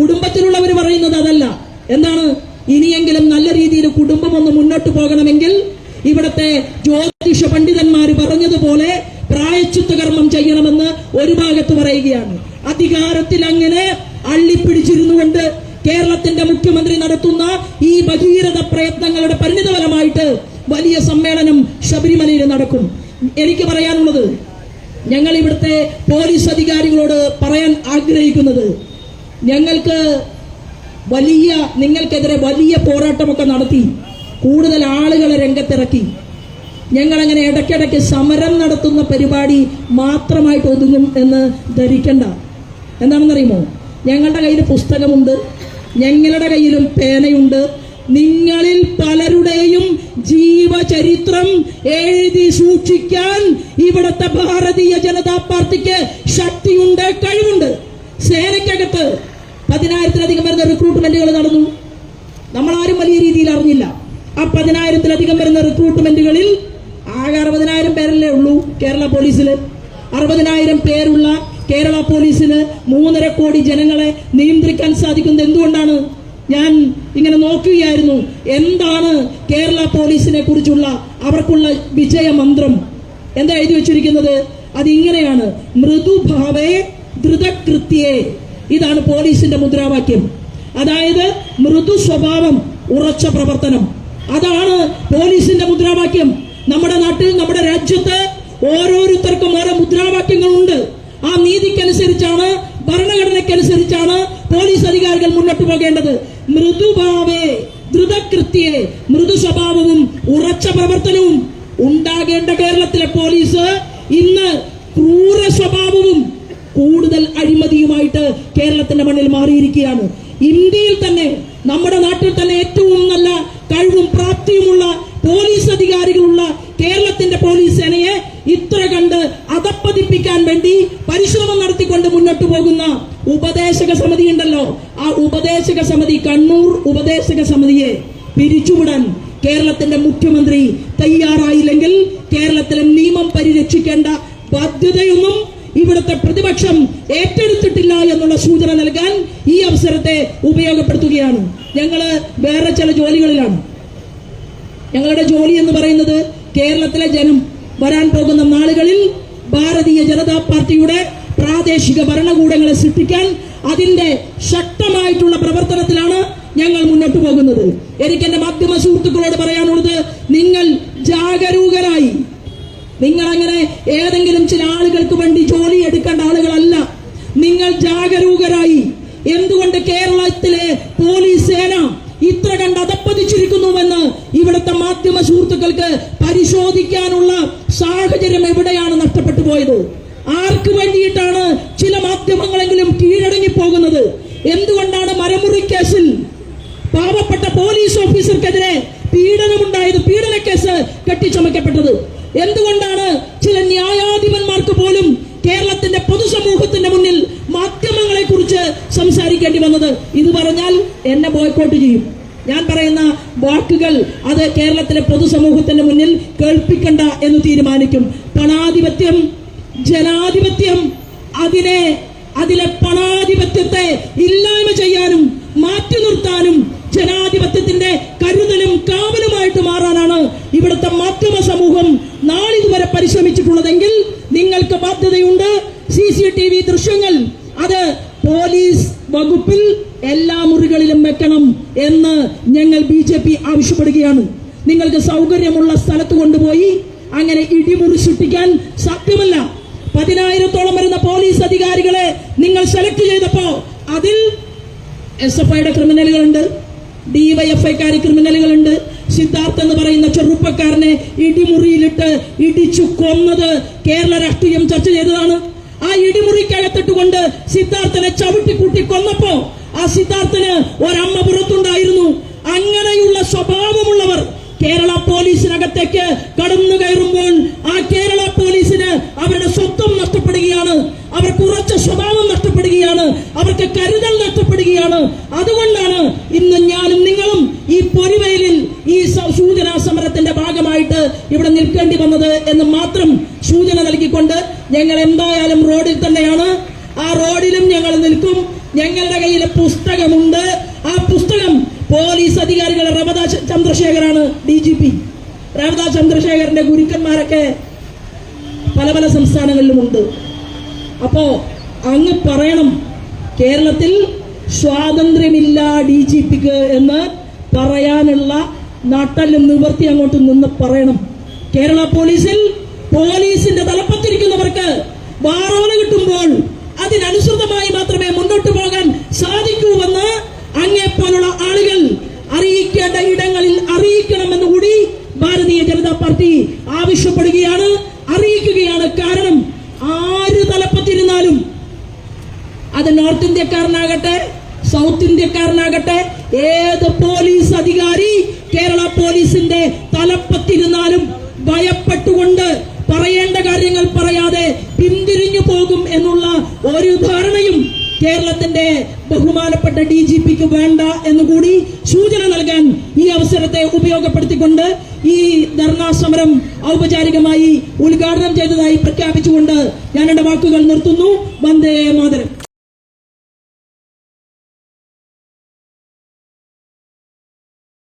കുടുംബത്തിലുള്ളവർ പറയുന്നത് അതല്ല. എന്താണ്? ഇനിയെങ്കിലും നല്ല രീതിയിൽ കുടുംബം ഒന്ന് മുന്നോട്ട് പോകണമെങ്കിൽ ഇവിടത്തെ ജ്യോതിഷ പണ്ഡിതന്മാർ പറഞ്ഞതുപോലെ പ്രായച്ചിത്ത കർമ്മം ചെയ്യണമെന്ന് ഒരു ഭാഗത്ത് പറയുകയാണ്. അധികാരത്തിൽ അങ്ങനെ അള്ളിപ്പിടിച്ചിരുന്നുകൊണ്ട് കേരളത്തിന്റെ മുഖ്യമന്ത്രി നടത്തുന്ന ഈ ഭഗീരഥ പ്രയത്നങ്ങളുടെ പരിണിതഫലമായിട്ട് വലിയ സമ്മേളനം ശബരിമലയിൽ നടക്കും. എനിക്ക് പറയാനുള്ളത് ഞങ്ങൾ ഇവിടുത്തെ പോലീസ് അധികാരികളോട് പറയാൻ ആഗ്രഹിക്കുന്നത് ഞങ്ങൾക്ക് വലിയ നിങ്ങൾക്കെതിരെ വലിയ പോരാട്ടമൊക്കെ നടത്തി. കൂടുതൽ ആളുകളെ രംഗത്തിറക്കി. ഞങ്ങളങ്ങനെ ഇടയ്ക്കിടയ്ക്ക് സമരം നടത്തുന്ന പരിപാടി മാത്രമായിട്ട് ഒതുങ്ങും എന്ന് ധരിക്കണ്ട. എന്താണെന്നറിയുമോ? ഞങ്ങളുടെ കയ്യിൽ പുസ്തകമുണ്ട്. ഞങ്ങളുടെ കയ്യിലും പേനയുണ്ട്. നിങ്ങളിൽ പലരുടെയും ജീവചരിത്രം എഴുതി സൂക്ഷിക്കാൻ ഇവിടുത്തെ ഭാരതീയ ജനതാ പാർട്ടിക്ക് ശക്തിയുണ്ട് കഴിവുണ്ട്. സേനയ്ക്കകത്ത് പതിനായിരത്തിലധികം വരുന്ന റിക്രൂട്ട്മെന്റുകൾ നടന്നു. നമ്മൾ ആരും വലിയ രീതിയിൽ അറിഞ്ഞില്ല. ആ പതിനായിരത്തിലധികം വരുന്ന റിക്രൂട്ട്മെന്റുകളിൽ ആകെ അറുപതിനായിരം പേരല്ലേ ഉള്ളൂ കേരള പോലീസിൽ അറുപതിനായിരം പേരുള്ള കേരള പോലീസിന് മൂന്നര കോടി ജനങ്ങളെ നിയന്ത്രിക്കാൻ സാധിക്കുന്നത് എന്തുകൊണ്ടാണ്? ഞാൻ ഇങ്ങനെ നോക്കുകയായിരുന്നു. എന്താണ് കേരള പോലീസിനെ കുറിച്ചുള്ള അവർക്കുള്ള വിജയമന്ത്രം? എന്താ എഴുതി വെച്ചിരിക്കുന്നത്? അതിങ്ങനെയാണ്. മൃദുഭാവേ ധൃതകൃത്യേ. ഇതാണ് പോലീസിന്റെ മുദ്രാവാക്യം. അതായത് മൃദു സ്വഭാവം ഉറച്ച പ്രവർത്തനം. അതാണ് പോലീസിന്റെ മുദ്രാവാക്യം. നമ്മുടെ നാട്ടിൽ നമ്മുടെ രാജ്യത്ത് ഓരോരുത്തർക്കും ഓരോ മുദ്രാവാക്യങ്ങളുണ്ട്. ആ നീതിക്കനുസരിച്ചാണ് ഭരണഘടനയ്ക്കനുസരിച്ചാണ് പോലീസ് അധികാരികൾ മുന്നോട്ട് പോകേണ്ടത്. മൃദുഭാവേ ദ്രുതകൃത്യേ മൃദു സ്വഭാവവും ഉറച്ച പ്രവർത്തനവും ഉണ്ടാകേണ്ട കേരളത്തിലെ പോലീസ് ഇന്ന് ക്രൂര സ്വഭാവവും കൂടുതൽ അഴിമതിയുമായിട്ട് കേരളത്തിന്റെ മണ്ണിൽ മാറിയിരിക്കുകയാണ്. ഇന്ത്യയിൽ തന്നെ നമ്മുടെ നാട്ടിൽ തന്നെ ഏറ്റവും നല്ല കഴിവും പ്രാപ്തിയുമുള്ള പോലീസ് അധികാരികളുള്ള കേരളത്തിന്റെ പോലീസ് സേനയെ ഇത്ര കണ്ട് അതപ്പതിപ്പിക്കാൻ വേണ്ടി പരിശ്രമം നടത്തിക്കൊണ്ട് മുന്നോട്ട് പോകുന്ന ഉപദേശക സമിതി ഉണ്ടല്ലോ. ആ ഉപദേശക സമിതി കണ്ണൂർ ഉപദേശക സമിതിയെ പിരിച്ചുവിടാൻ കേരളത്തിന്റെ മുഖ്യമന്ത്രി തയ്യാറായില്ലെങ്കിൽ കേരളത്തിലെ നിയമം പരിരക്ഷിക്കേണ്ട ബാധ്യതയൊന്നും ഇവിടുത്തെ പ്രതിപക്ഷം ഏറ്റെടുത്തിട്ടില്ല എന്നുള്ള സൂചന നൽകാൻ ഈ അവസരത്തെ ഞങ്ങൾ വേറെ ചില ജോലികളിലാണ്. ഞങ്ങളുടെ ജോലി എന്ന് പറയുന്നത് കേരളത്തിലെ ജനം വരാൻ പോകുന്ന നാളുകളിൽ ഭാരതീയ ജനതാ പാർട്ടിയുടെ പ്രാദേശിക ഭരണകൂടങ്ങളെ സൃഷ്ടിക്കാൻ അതിന്റെ ശക്തമായിട്ടുള്ള പ്രവർത്തനത്തിലാണ് ഞങ്ങൾ മുന്നോട്ട് പോകുന്നത്. എനിക്ക് എന്റെ മാധ്യമ സുഹൃത്തുക്കളോട് പറയാനുള്ളത് നിങ്ങൾ ജാഗരൂകരായി. നിങ്ങൾ അങ്ങനെ ഏതെങ്കിലും ചില ആളുകൾക്ക് വേണ്ടി ജോലി എടുക്കേണ്ട ആളുകളല്ല നിങ്ങൾ ജാഗരൂകരായി എന്തുകൊണ്ട് കേരളത്തിലെ പോലീസ് സേന ഇത്ര കണ്ട് അതപ്പതിച്ചിരിക്കുന്നുവെന്ന് ഇവിടുത്തെ മാധ്യമ സുഹൃത്തുക്കൾക്ക് പരിശോധിക്കാനുള്ള സാഹചര്യം എവിടെയാണ് നഷ്ടപ്പെട്ടു പോയത്? ആർക്ക് വേണ്ടിയിട്ടാണ് ചില മാധ്യമങ്ങളെങ്കിലും കീഴടങ്ങി പോകുന്നത് എന്തുകൊണ്ടാണ് മരമുറി കേസിൽ പാവപ്പെട്ട പോലീസ് ഓഫീസർക്കെതിരെ പീഡനമുണ്ടായത് പീഡന കേസ് കെട്ടിച്ചമയ്ക്കപ്പെട്ടത്? എന്തുകൊണ്ടാണ് ചില ന്യായാധിപന്മാർക്ക് പോലും കേരളത്തിന്റെ പൊതുസമൂഹത്തിന്റെ മുന്നിൽ മാധ്യമങ്ങളെ കുറിച്ച് സംസാരിക്കേണ്ടി വന്നത്? ഇത് പറഞ്ഞാൽ എന്നെ ബോയ്ക്കോട്ട് ചെയ്യും. ഞാൻ പറയുന്ന വാക്കുകൾ അത് കേരളത്തിലെ പൊതുസമൂഹത്തിന്റെ മുന്നിൽ കേൾപ്പിക്കണ്ട എന്ന് തീരുമാനിക്കും. പണാധിപത്യം ജനാധിപത്യം അതിനെ അതിലെ പണാധിപത്യത്തെ ഇല്ലായ്മ ചെയ്യാനും മാറ്റി നിർത്താനും ജനാധിപത്യത്തിന്റെ കരുതലും കാവലുമായിട്ട് മാറാനാണ് ഇവിടുത്തെ മാധ്യമ സമൂഹം നാളിതുവരെ പരിശ്രമിച്ചിട്ടുള്ളതെങ്കിൽ നിങ്ങൾക്ക് ബാധ്യതയുണ്ട്. സി സി ടി വി ദൃശ്യങ്ങൾ അത് പോലീസ് വകുപ്പിൽ എല്ലാ മുറികളിലും വെക്കണം എന്ന് ഞങ്ങൾ ബി ജെ പി ആവശ്യപ്പെടുകയാണ്. നിങ്ങൾക്ക് സൗകര്യമുള്ള സ്ഥലത്ത് കൊണ്ടുപോയി അങ്ങനെ ഇടിമുറി സൃഷ്ടിക്കാൻ സാധ്യമല്ല. പതിനായിരത്തോളം വരുന്ന പോലീസ് അധികാരികളെ നിങ്ങൾ സെലക്ട് ചെയ്തപ്പോ അതിൽ എസ് എഫ് ഐയുടെ ക്രിമിനലുകളുണ്ട് ഡിവൈഎഫ്ഐക്കാർ ക്രിമിനലുകളുണ്ട്. സിദ്ധാർത്ഥ് എന്ന് പറയുന്ന ചെറുപ്പക്കാരനെ ഇടിമുറിയിലിട്ട് ഇടിച്ചു കൊന്നത് കേരള രാഷ്ട്രീയം ചർച്ച ചെയ്തതാണ്. ആ ഇടിമുറിക്കകത്തിട്ടുകൊണ്ട് സിദ്ധാർത്ഥനെ ചവിട്ടിക്കൂട്ടി കൊന്നപ്പോ ആ സിദ്ധാർത്ഥന് ഒരമ്മ പുറത്തുണ്ടായിരുന്നു. അങ്ങനെയുള്ള സ്വഭാവമുള്ളവർ കേരള പോലീസിനകത്തേക്ക് കടന്നു കയറുമ്പോൾ ആ കേരള പോലീസിന് അവരുടെ സ്വത്വം നഷ്ടപ്പെടുകയാണ്. അവർക്ക് ഉറച്ച സ്വഭാവം നഷ്ടപ്പെടുകയാണ്. അവർക്ക് കരുതൽ നഷ്ടപ്പെടുകയാണ്. അതുകൊണ്ടാണ് ഇന്ന് ഞാനും നിങ്ങളും ഈ പൊരിവയലിൽ ഈ സൂചനാ സമരത്തിന്റെ ഭാഗമായിട്ട് ഇവിടെ നിൽക്കേണ്ടി വന്നത് എന്ന് മാത്രം ഞങ്ങൾ എന്തായാലും റോഡിൽ തന്നെയാണ്. ആ റോഡിലും ഞങ്ങൾ നിൽക്കും. ഞങ്ങളുടെ കയ്യിൽ പുസ്തകമുണ്ട്. ആ പുസ്തകം പോലീസ് അധികാരികൾ റമദാ ചന്ദ്രശേഖരാണ് ഡി ജി പി. റമദാ ചന്ദ്രശേഖരന്റെ ഗുരുക്കന്മാരൊക്കെ പല പല സംസ്ഥാനങ്ങളിലുമുണ്ട്. അപ്പോ അങ്ങ് പറയണം കേരളത്തിൽ സ്വാതന്ത്ര്യമില്ല ഡി ജി പിക്ക് എന്ന് പറയാനുള്ള നട്ടൽ നിവർത്തി അങ്ങോട്ട് നിന്ന് പറയണം. കേരള പോലീസിൽ പോലീസിന്റെ തലപ്പത്തിരിക്കുന്നവർക്ക് വാറോല കിട്ടുമ്പോൾ അതിനനുസൃതമായി മാത്രമേ മുന്നോട്ട് പോകാൻ സാധിക്കൂവെന്ന് അങ്ങേപ്പോലുള്ള ആളുകൾ അറിയിക്കേണ്ട ഇടങ്ങളിൽ അറിയിക്കണമെന്ന് കൂടി ഭാരതീയ ജനതാ പാർട്ടി ആവശ്യപ്പെടുകയാണ് അറിയിക്കുകയാണ്. കാരണം ആര് തലപ്പത്തിരുന്നാലും അത് നോർത്ത് ഇന്ത്യക്കാരനാകട്ടെ സൗത്ത് ഇന്ത്യക്കാരനാകട്ടെ ഏത് പോലീസ് അധികാരി കേരള പോലീസിന്റെ തലപ്പത്തിരുന്നാലും ഭയപ്പെട്ടുകൊണ്ട് പറയേണ്ട കാര്യങ്ങൾ പറയാതെ പിന്തിരിഞ്ഞു പോകും എന്നുള്ള ഒരു ധാരണയും കേരളത്തിന്റെ ബഹുമാനപ്പെട്ട ഡി ജി പിക്ക് വേണ്ട എന്നുകൂടി സൂചന നൽകാൻ ഈ അവസരത്തെ ഉപയോഗപ്പെടുത്തിക്കൊണ്ട് ഈ ധർണാ സമരം ഔപചാരികമായി ഉദ്ഘാടനം ചെയ്തതായി പ്രഖ്യാപിച്ചുകൊണ്ട് ഞാൻ എന്റെ വാക്കുകൾ നിർത്തുന്നു. വന്ദേ മാതരം.